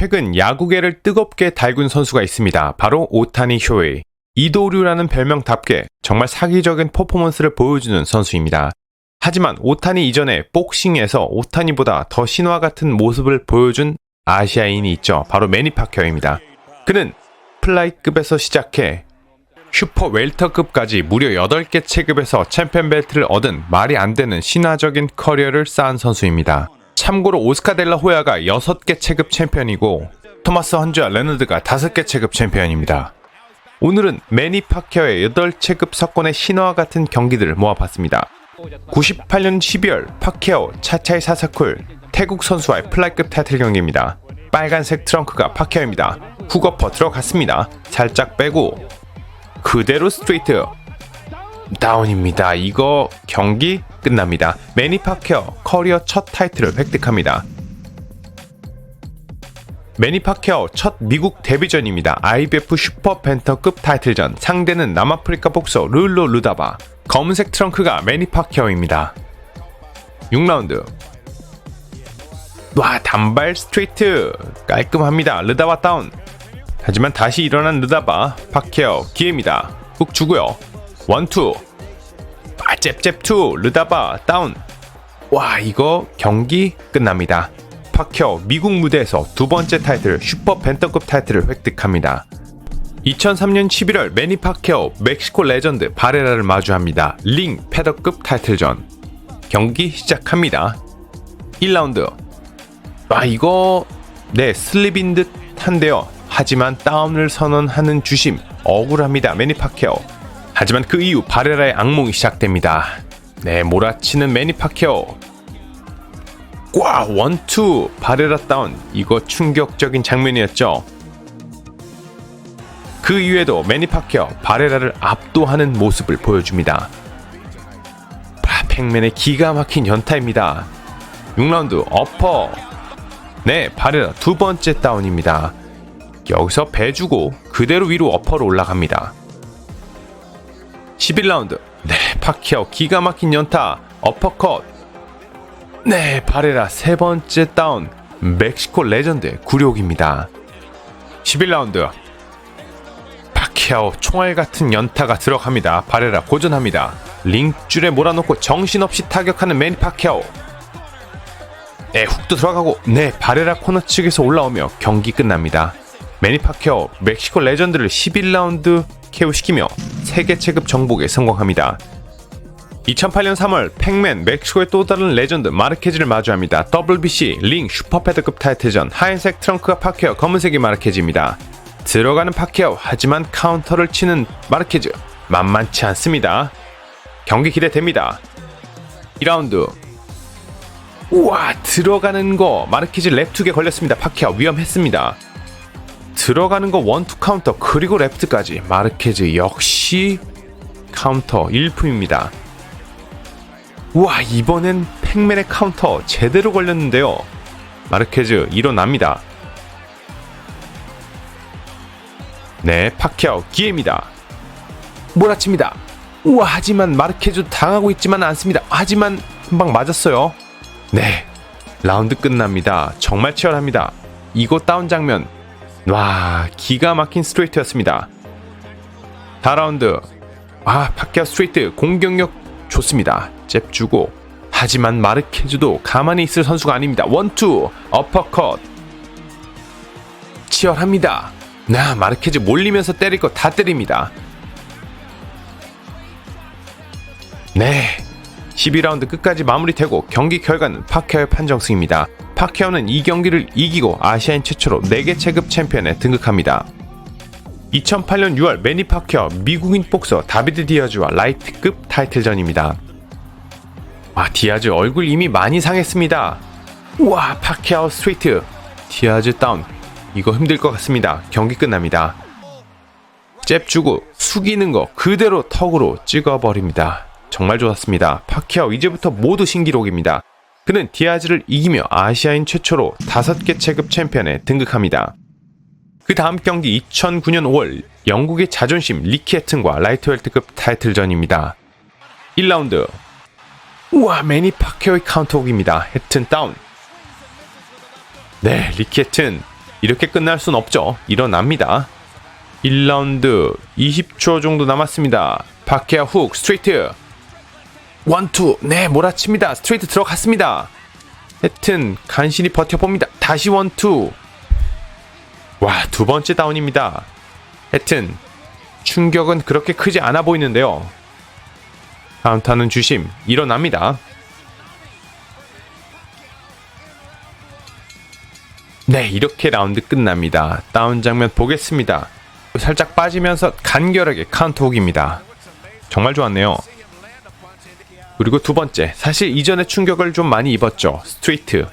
최근 야구계를 뜨겁게 달군 선수가 있습니다. 바로 오타니 쇼헤이. 이도류라는 별명답게 정말 사기적인 퍼포먼스를 보여주는 선수입니다. 하지만 오타니 이전에 복싱에서 오타니보다 더 신화 같은 모습을 보여준 아시아인이 있죠. 바로 매니 파케어입니다. 그는 플라이급에서 시작해 슈퍼 웰터급까지 무려 8개 체급에서 챔피언 벨트를 얻은 말이 안 되는 신화적인 커리어를 쌓은 선수입니다. 참고로 오스카 델라 호야가 6개 체급 챔피언이고 토마스 헌즈와 레너드가 5개 체급 챔피언입니다. 오늘은 매니 파케어의 8체급 석권의 신화 같은 경기들을 모아봤습니다. 98년 12월 파케어 차차이 사사쿨 태국 선수와의 플라이급 타이틀 경기입니다. 빨간색 트렁크가 파케어입니다. 훅어퍼 들어갔습니다. 살짝 빼고 그대로 스트레이트 다운입니다. 이거 경기 끝납니다. 매니 파케어 커리어 첫 타이틀을 획득합니다. 매니 파케어 첫 미국 데뷔전입니다. IBF 슈퍼 벤터급 타이틀전. 상대는 남아프리카 복서 룰로 루다바. 검은색 트렁크가 매니 파케어입니다. 6라운드. 와, 단발 스트레이트. 깔끔합니다. 르다바 다운. 하지만 다시 일어난 르다바. 파케어 기회입니다. 훅 주고요. 원투. 아, 잽잽투. 르다바 다운. 와, 이거 경기 끝납니다. 파케어 미국 무대에서 두 번째 타이틀 슈퍼 벤터급 타이틀을 획득합니다. 2003년 11월 매니 파케어 멕시코 레전드 바레라를 마주합니다. 링 패더급 타이틀전. 경기 시작합니다. 1라운드. 아 이거 네 슬립인 듯 한데요. 하지만 다운을 선언하는 주심 억울합니다. 매니 파케어. 하지만 그 이후 바레라의 악몽이 시작됩니다. 네 몰아치는 매니 파케어. 와 원투 바레라 다운 이거 충격적인 장면이었죠. 그 이후에도 매니 파케어 바레라를 압도하는 모습을 보여줍니다. 아, 팩맨의 기가 막힌 연타입니다. 6라운드 어퍼 네 바레라 두 번째 다운입니다. 여기서 배 주고 그대로 위로 어퍼로 올라갑니다. 11라운드 네 파케어 기가 막힌 연타 어퍼컷 네, 바레라 세 번째 다운. 멕시코 레전드 굴욕입니다. 11라운드. 파키아오 총알 같은 연타가 들어갑니다. 바레라 고전합니다. 링줄에 몰아놓고 정신없이 타격하는 맨 파키아오. 네, 훅도 들어가고 네, 바레라 코너 측에서 올라오며 경기 끝납니다. 매니 파키아오 멕시코 레전드를 11라운드 KO시키며 세계 체급 정복에 성공합니다. 2008년 3월 팩맨 멕시코의 또 다른 레전드 마르케즈를 마주합니다. WBC 링 슈퍼패드급 타이틀전 하얀색 트렁크가 파케어 검은색이 마르케즈입니다. 들어가는 파케어 하지만 카운터를 치는 마르케즈 만만치 않습니다. 경기 기대됩니다. 2라운드 우와 들어가는 거 마르케즈 랩투에 걸렸습니다. 파케어 위험했습니다. 들어가는 거 원투 카운터 그리고 레프트까지. 마르케즈 역시 카운터 일품입니다. 우와 이번엔 팩맨의 카운터 제대로 걸렸는데요. 마르케즈 일어납니다. 네 파키아오 기회입니다. 몰아칩니다. 우와 하지만 마르케즈 당하고 있지만 않습니다. 하지만 한 방 맞았어요. 네 라운드 끝납니다. 정말 치열합니다. 이곳 다운 장면 와 기가 막힌 스트레이트였습니다 4라운드 아 파키아 스트레이트 공격력 좋습니다 잽 주고 하지만 마르케즈도 가만히 있을 선수가 아닙니다. 원투 어퍼컷 치열합니다. 나 마르케즈 몰리면서 때릴 거 다 때립니다. 네. 12라운드 끝까지 마무리되고 경기 결과는 파케어의 판정승입니다. 파케어는 이 경기를 이기고 아시아인 최초로 4개 체급 챔피언에 등극합니다. 2008년 6월 매니 파케어 미국인 복서 다비드 디아즈와 라이트급 타이틀전입니다. 아 디아즈 얼굴 이미 많이 상했습니다. 우와 파케아오 스트레이트 디아즈 다운 이거 힘들 것 같습니다. 경기 끝납니다. 잽 주고 숙이는 거 그대로 턱으로 찍어버립니다. 정말 좋았습니다. 파키아오 이제부터 모두 신기록입니다. 그는 디아즈를 이기며 아시아인 최초로 5개 체급 챔피언에 등극합니다. 그 다음 경기 2009년 5월 영국의 자존심 리키에튼과 라이트 웰트급 타이틀전입니다. 1라운드 우와 매니 파케오의 카운터곡입니다. 해튼 다운 네 리키 해튼 이렇게 끝날 순 없죠. 일어납니다. 1라운드 20초 정도 남았습니다. 파케아 훅 스트레이트. 원투 네 몰아칩니다. 스트레이트 들어갔습니다. 하여튼 간신히 버텨봅니다. 다시 원투. 와 두 번째 다운입니다. 하여튼 충격은 그렇게 크지 않아 보이는데요. 카운터는 주심 일어납니다. 네, 이렇게 라운드 끝납니다. 다운 장면 보겠습니다. 살짝 빠지면서 간결하게 카운터 훅입니다. 정말 좋았네요. 그리고 두 번째, 사실 이전에 충격을 좀 많이 입었죠. 스트레이트.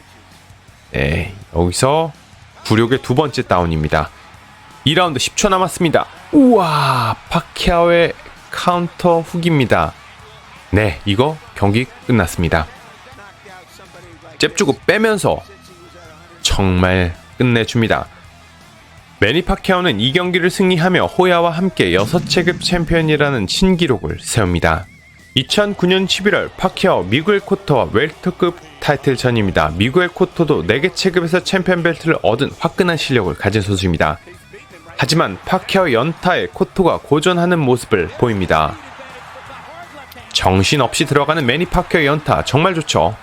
네, 여기서 굴욕의 두 번째 다운입니다. 2라운드 10초 남았습니다. 우와, 파키아오의 카운터 훅입니다. 네, 이거 경기 끝났습니다. 잽 주고 빼면서 정말 끝내줍니다. 매니 파키아오는 이 경기를 승리하며 호야와 함께 6체급 챔피언이라는 신기록을 세웁니다. 2009년 11월 파키아오 미구엘 코토와 웰터급 타이틀전입니다. 미구엘 코토도 4개 체급에서 챔피언 벨트를 얻은 화끈한 실력을 가진 선수입니다. 하지만 파키아오 연타에 코토가 고전하는 모습을 보입니다. 정신없이 들어가는 매니 파키아오 연타 정말 좋죠.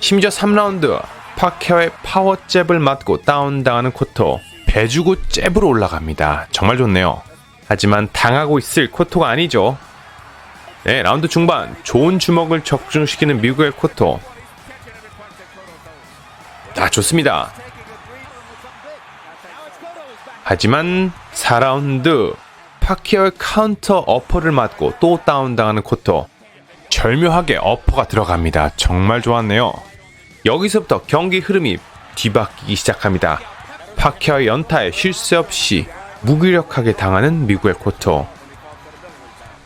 심지어 3라운드 파케어의 파워 잽을 맞고 다운당하는 코토 배주고 잽으로 올라갑니다. 정말 좋네요. 하지만 당하고 있을 코토가 아니죠. 네, 라운드 중반 좋은 주먹을 적중시키는 미국의 코토. 아, 좋습니다. 하지만 4라운드 파키어의 카운터 어퍼를 맞고 또 다운당하는 코토. 절묘하게 어퍼가 들어갑니다. 정말 좋았네요. 여기서부터 경기 흐름이 뒤바뀌기 시작합니다. 파키아의 연타에 쉴 새 없이 무기력하게 당하는 미국의 코토.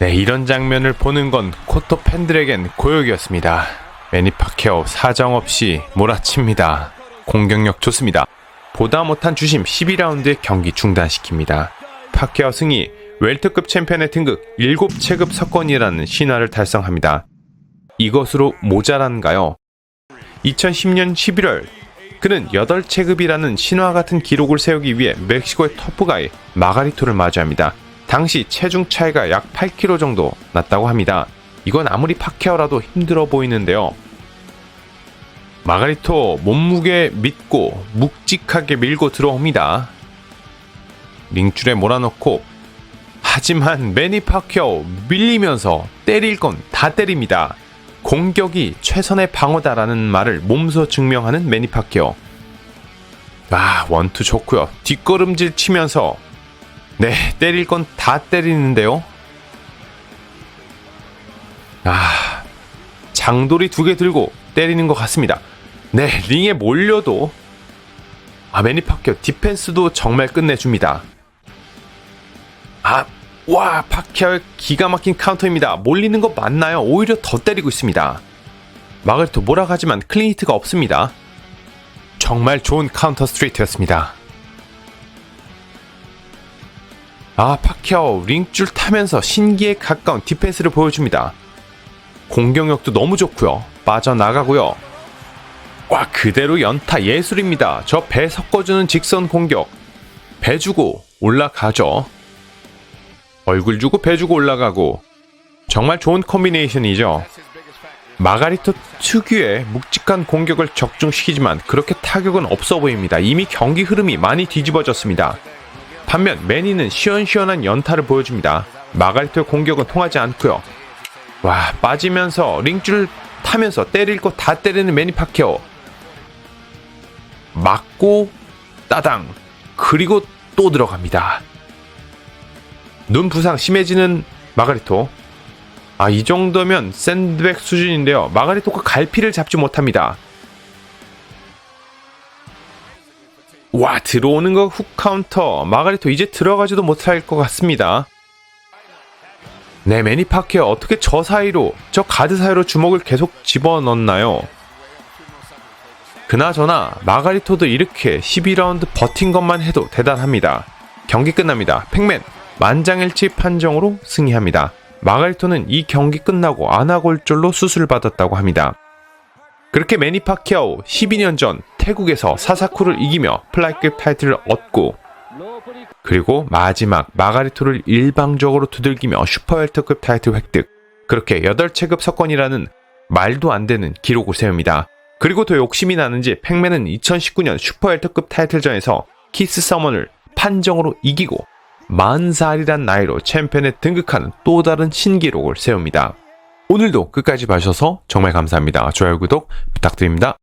네, 이런 장면을 보는 건 코토 팬들에겐 고역이었습니다. 매니 파키아오 사정없이 몰아칩니다. 공격력 좋습니다. 보다 못한 주심 12라운드의 경기 중단시킵니다. 파키아오 승리, 웰트급 챔피언의 등극 7체급 석권이라는 신화를 달성합니다. 이것으로 모자란가요? 2010년 11월 그는 8체급이라는 신화 같은 기록을 세우기 위해 멕시코의 터프가이 마가리토를 마주합니다. 당시 체중 차이가 약 8kg 정도 났다고 합니다. 이건 아무리 파케어라도 힘들어 보이는데요. 마가리토 몸무게 믿고 묵직하게 밀고 들어옵니다. 링줄에 몰아넣고 하지만 매니 파케어 밀리면서 때릴 건 다 때립니다. 공격이 최선의 방어다라는 말을 몸소 증명하는 매니 파케어. 아 원투 좋고요. 뒷걸음질 치면서 네 때릴 건 다 때리는데요. 아 장돌이 두 개 들고 때리는 것 같습니다. 네 링에 몰려도 아 매니 파케어 디펜스도 정말 끝내줍니다. 아 와, 파키아의 기가 막힌 카운터입니다. 몰리는 거 맞나요? 오히려 더 때리고 있습니다. 마그리토 몰아가지만 클린히트가 없습니다. 정말 좋은 카운터 스트레이트였습니다. 아, 파키아오 링줄 타면서 신기에 가까운 디펜스를 보여줍니다. 공격력도 너무 좋고요. 빠져나가고요. 와, 그대로 연타 예술입니다. 저 배 섞어주는 직선 공격. 배 주고 올라가죠. 얼굴 주고 배 주고 올라가고 정말 좋은 콤비네이션이죠. 마가리토 특유의 묵직한 공격을 적중시키지만 그렇게 타격은 없어 보입니다. 이미 경기 흐름이 많이 뒤집어졌습니다. 반면 매니는 시원시원한 연타를 보여줍니다. 마가리토의 공격은 통하지 않고요. 와 빠지면서 링줄 타면서 때릴 거 다 때리는 매니 파케오 맞고 따당 그리고 또 들어갑니다. 눈 부상 심해지는 마가리토. 아, 이 정도면 샌드백 수준인데요. 마가리토가 갈피를 잡지 못합니다. 와, 들어오는 거 훅 카운터. 마가리토 이제 들어가지도 못할 것 같습니다. 네, 매니 파케어 어떻게 저 사이로, 저 가드 사이로 주먹을 계속 집어넣나요? 그나저나 마가리토도 이렇게 12라운드 버틴 것만 해도 대단합니다. 경기 끝납니다. 팩맨 만장일치 판정으로 승리합니다. 마갈토는 이 경기 끝나고 안아골절로 수술받았다고 합니다. 그렇게 매니 파키아오 12년 전 태국에서 사사쿠를 이기며 플라이급 타이틀을 얻고 그리고 마지막 마가리토를 일방적으로 두들기며 슈퍼웰터급 타이틀 획득. 그렇게 8체급 석권이라는 말도 안 되는 기록을 세웁니다. 그리고 더 욕심이 나는지 팩맨은 2019년 슈퍼웰터급 타이틀전에서 키스 서먼을 판정으로 이기고 40살이란 나이로 챔피언에 등극하는 또 다른 신기록을 세웁니다. 오늘도 끝까지 봐주셔서 정말 감사합니다. 좋아요, 구독 부탁드립니다.